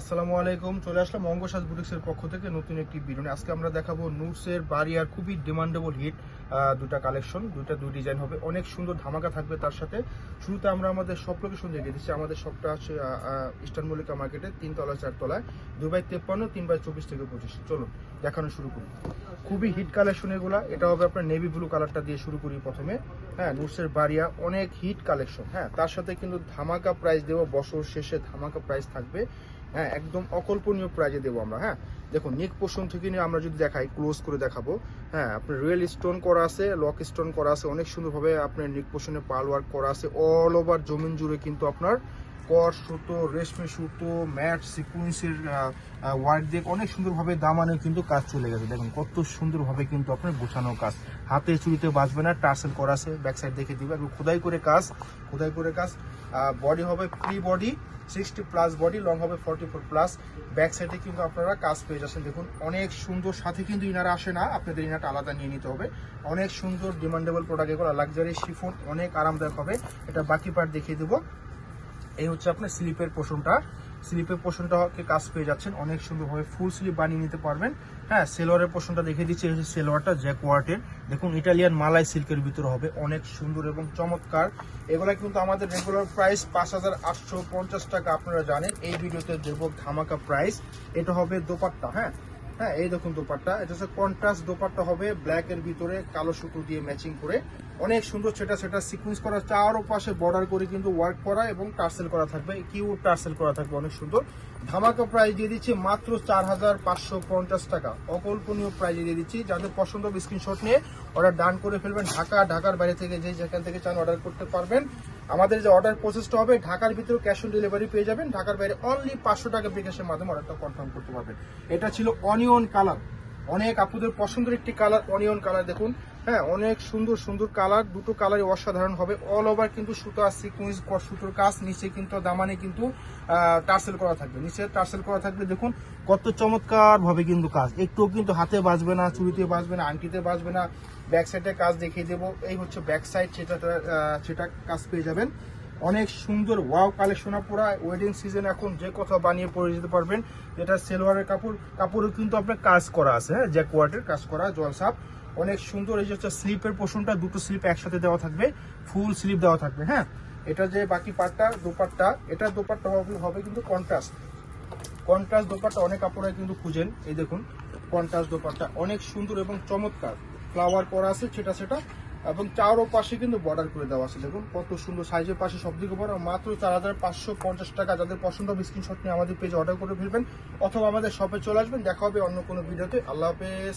আসসালামু আলাইকুম, চলে আসলাম অঙ্গসাজ বুটিক্সের পক্ষ থেকে নতুন একটি নিয়ে। আজকে আমরা দেখাবো নুটসের বাড়িয়ার খুবই ডিমান্ডেবল হিট দুটা কালেকশন দুটা দুই ডিজাইন হবে। অনেক সুন্দর ধামাকা থাকবে তার সাথে। শুরুতে আমরা আমাদের সব লোকেশন দেখিয়ে দিচ্ছি। আমাদের শপটা আছে ইস্টার্ন মল্লিকা মার্কেটে তিনতলা, চারতলায়। দুই বাই তেপ্পান্ন, তিন বাই চব্বিশ থেকে পঁচিশ। চলুন, দেখানো শুরু করি। খুবই হিট কালেকশন এগুলা। এটা হবে আপনার নেভি ব্লু কালারটা দিয়ে শুরু করি প্রথমে। হ্যাঁ নুটসের বাড়িয়া অনেক হিট কালেকশন হ্যাঁ তার সাথে কিন্তু ধামাকা প্রাইস দেবো, বছর শেষে ধামাকা প্রাইস থাকবে। হ্যাঁ একদম অকল্পনীয় প্রাইজে দেবো আমরা হ্যাঁ। দেখুন নিক পোষণ থেকে নিয়ে আমরা যদি দেখাই ক্লোজ করে দেখাবো। হ্যাঁ আপনার রিয়েল স্টোন করা আছে লক স্টোন করা আছে, অনেক সুন্দরভাবে আপনার নিক পোষণে পাল ওয়ার্ক করা আছে অল ওভার জমিন জুড়ে কিন্তু আপনার কর সুতো, রেশমি সুতো, ম্যাট, সিকুয়েন্সের ওয়ার্ক দিয়ে অনেক সুন্দরভাবে দামানে কিন্তু কাজ চলে গেছে। দেখুন, কত সুন্দরভাবে কিন্তু আপনার গোছানো কাজ। হাতে চুরিতে বাঁচবে না, টার্সেল করা আছে ব্যাক সাইড দেখে দিবে। একটু খোদাই করে কাজ, খোদাই করে কাজ। বডি হবে free body sixty plus body long হবে ফর্টি ফোর প্লাস ব্যাক সাইডে কিন্তু আপনারা কাজ পেয়ে যাচ্ছেন। দেখুন, অনেক সুন্দর, সাথে কিন্তু ইনারা আসে না, আপনাদের ইনারটা আলাদা নিয়ে নিতে হবে। অনেক সুন্দর ডিমান্ডেবল প্রোডাক্ট এগুলো লাক্সারি শিফন অনেক আরামদায়ক হবে। এটা বাকি পার্ট দেখিয়ে দেবো। এই হচ্ছে আপনার স্লিপের পোষণটা। স্লিপের পোষণটাকে কাজ পেয়ে যাচ্ছেন, অনেক সুন্দরভাবে ফুল স্লিপ বানিয়ে নিতে পারবেন। হ্যাঁ সেলোয়ারের পোষণটা দেখে দিচ্ছি, এই হচ্ছে সেলোয়ারটা জ্যাকওয়ার্টের দেখুন ইটালিয়ান মালাই সিল্কের ভিতরে হবে, অনেক সুন্দর এবং চমৎকার। এগুলা কিন্তু আমাদের রেগুলার প্রাইস পাঁচ হাজার আটশো পঞ্চাশ টাকা, আপনারা জানেন। এই ভিডিওতে দেবো ধামাকা প্রাইস এটা হবে দোপাট্টা হ্যাঁ? হ্যাঁ এই দেখুন দোপাট্টা। এটা হচ্ছে কন্ট্রাস্ট দোপাট্টা হবে ব্ল্যাক এর ভিতরে কালো সুতো দিয়ে ম্যাচিং করে। অনেক সুন্দর সেটা সেটা সিকুয়েন্স করা চারো পাশে বর্ডার করে কিন্তু ওয়ার্ক করা এবং টার্সেল করা থাকবে। কিউ টার্সেল করা থাকবে, অনেক সুন্দর। ধামাকা প্রাইস দিয়ে দিচ্ছি মাত্র চার হাজার পাঁচশো পঞ্চাশ টাকা। অকল্পনীয় প্রাইজে দিয়ে দিচ্ছি। যাদের পছন্দ স্ক্রিনশট নিয়ে অর্ডার ডান করে ফেলবেন। ঢাকা, ঢাকার বাইরে থেকে যে যেখান থেকে চান অর্ডার করতে পারবেন। আমাদের যে অর্ডার প্রসেসটা হবে, ঢাকার ভিতরে ক্যাশ অন ডেলিভারি পেয়ে যাবেন। ঢাকার বাইরে অনলি পাঁচশো টাকা বিকাশের মাধ্যমে অর্ডারটা কনফার্ম করতে পারবেন। এটা ছিল অনিয়ন কালার অনেক আপুদের পছন্দের একটি কালার অনিয়ন কালার দেখুন। হ্যাঁ অনেক সুন্দর সুন্দর কালার। দুটো কালারই অসাধারণ হবে। অল ওভার কিন্তু সুতো আর সিকুয়েন্স সুতোর কাজ, নিচে কিন্তু দামানে কিন্তু টার্সেল করা থাকবে। নিচে টার্সেল করা থাকবে দেখুন, কত চমৎকার ভাবে কিন্তু কাজ। একটুও কিন্তু হাতে বাজবে না চুরিতে বাজবে না, আংটিতে বাজবে না। ব্যাক সাইডে কাজ দেখিয়ে দেবো। এই হচ্ছে ব্যাক সাইড সেটা সেটা কাজ পেয়ে যাবেন। অনেক সুন্দর ওয়াও কালেকশন পুরা ওয়েডিং সিজন এখন যে কথা বানিয়ে পরে যেতে পারবেন, যেটা সেলোয়ারের কাপড়, কাপড়ে কিন্তু আপনার কাজ করা আছে হ্যাঁ জ্যাকওয়ার্ডের কাজ করা জলসাপ অনেক সুন্দর এই যে হচ্ছে স্লিপের পোষণটা, দুটো স্লিপ একসাথে দেওয়া থাকবে, ফুল স্লিপ দেওয়া থাকবে হ্যাঁ। এটা যে বাকি পাটটা, দোপাট্টা, এটা দোপাট্টা হবে কিন্তু কন্ট্রাস্ট কন্ট্রাস্ট দোপাট্টা অনেক কাপড়ে কিন্তু খুঁজেন, এই দেখুন কন্ট্রাস্ট দোপাট্টা অনেক সুন্দর এবং চমৎকার। ফ্লাওয়ার করা আছে সেটা সেটা এবং চারও পাশে কিন্তু বর্ডার করে দেওয়া আছে। দেখুন, কত সুন্দর সাইজের পাশে সব থেকে বড় মাত্র চার হাজার পাঁচশো পঞ্চাশ টাকা। যাদের পছন্দ হবে স্ক্রিনশট নিয়ে আমাদের পেজে অর্ডার করে ফেলবেন, অথবা আমাদের শপে চলে আসবেন, দেখা হবে অন্য কোনো ভিডিওতে আল্লাহ হাফেজ।